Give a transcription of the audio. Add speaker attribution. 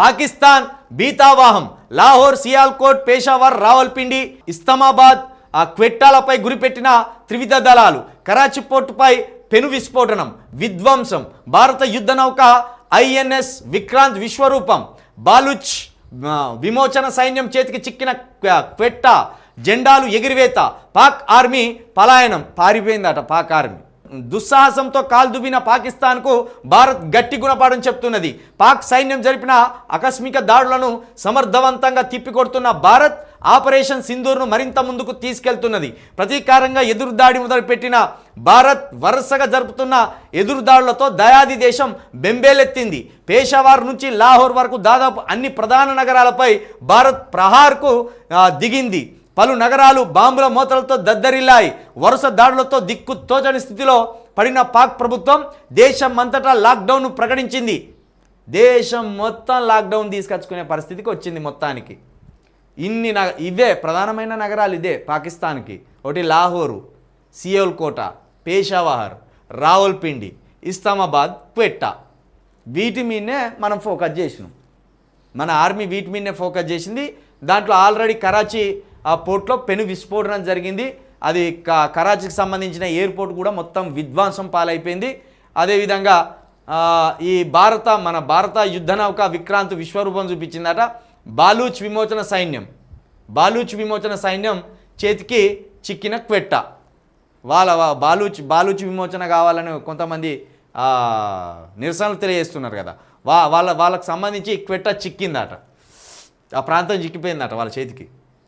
Speaker 1: పాకిస్తాన్ బీతావాహం లాహోర్ సియాల్కోట్ పేషావర్ రావల్పిండి ఇస్లామాబాద్ ఆ క్వెట్టాలపై గురిపెట్టిన త్రివిధ దళాలు కరాచీ పోర్టుపై పెను విస్ఫోటనం విధ్వంసం భారత యుద్ధ నౌక ఐఎన్ఎస్ విక్రాంత్ విశ్వరూపం బాలుచ్ విమోచన సైన్యం చేతికి చిక్కిన క్వెట్ట జెండాలు ఎగిరివేత పాక్ ఆర్మీ పలాయనం పారిపోయిందట పాక్ ఆర్మీ. దుస్సాహసంతో కాల్దువిన పాకిస్తాన్కు భారత్ గట్టి గుణపాఠం చెప్తున్నది. పాక్ సైన్యం జరిపిన ఆకస్మిక దాడులను సమర్థవంతంగా తిప్పికొడుతున్న భారత్ ఆపరేషన్ సింధూర్ను మరింత ముందుకు తీసుకెళ్తున్నది. ప్రతీకారంగా ఎదురుదాడి మొదలుపెట్టిన భారత్ వరుసగా జరుపుతున్న ఎదురుదాడులతో దయాది దేశం బెంబేలెత్తింది. పేషావార్ నుంచి లాహోర్ వరకు దాదాపు అన్ని ప్రధాన నగరాలపై భారత్ ప్రహార్కు దిగింది. పలు నగరాలు బాంబుల మోతలతో దద్దరిల్లాయి. వరుస దాడులతో దిక్కు తోచని స్థితిలో పడిన పాక్ ప్రభుత్వం దేశం అంతటా లాక్డౌన్ను ప్రకటించింది. దేశం మొత్తం లాక్డౌన్ తీసుకొచ్చుకునే పరిస్థితికి వచ్చింది మొత్తానికి. ఇన్ని నగ ఇవే ప్రధానమైన నగరాలు ఇదే పాకిస్తాన్కి. ఒకటి లాహోరు సియోల్కోట పేషావహర్ రావుల్పిండి ఇస్లామాబాద్ క్వెట్టా. వీటి మీదనే మనం ఫోకస్ చేసినాం. మన ఆర్మీ వీటి మీదనే ఫోకస్ చేసింది. దాంట్లో ఆల్రెడీ కరాచీ ఆ పోర్ట్లో పెను విస్ఫోటనం జరిగింది. అది క- కరాచీకి సంబంధించిన ఎయిర్పోర్ట్ కూడా మొత్తం విధ్వంసం పాలైపోయింది. అదేవిధంగా ఈ భారత మన భారత యుద్ధ నౌక విక్రాంత్ విశ్వరూపం చూపించిందట. బాలూచ్ విమోచన సైన్యం. బాలూచ్ విమోచన సైన్యం చేతికి చిక్కిన క్వెట్ట. వాళ్ళ బాలూచ్ బాలూచ్ విమోచన కావాలని కొంతమంది నిరసనలు తెలియజేస్తున్నారు కదా. వా వాళ్ళ వాళ్ళకి సంబంధించి క్వెట్ట చిక్కిందట. ఆ ప్రాంతం చిక్కిపోయిందట వాళ్ళ చేతికి.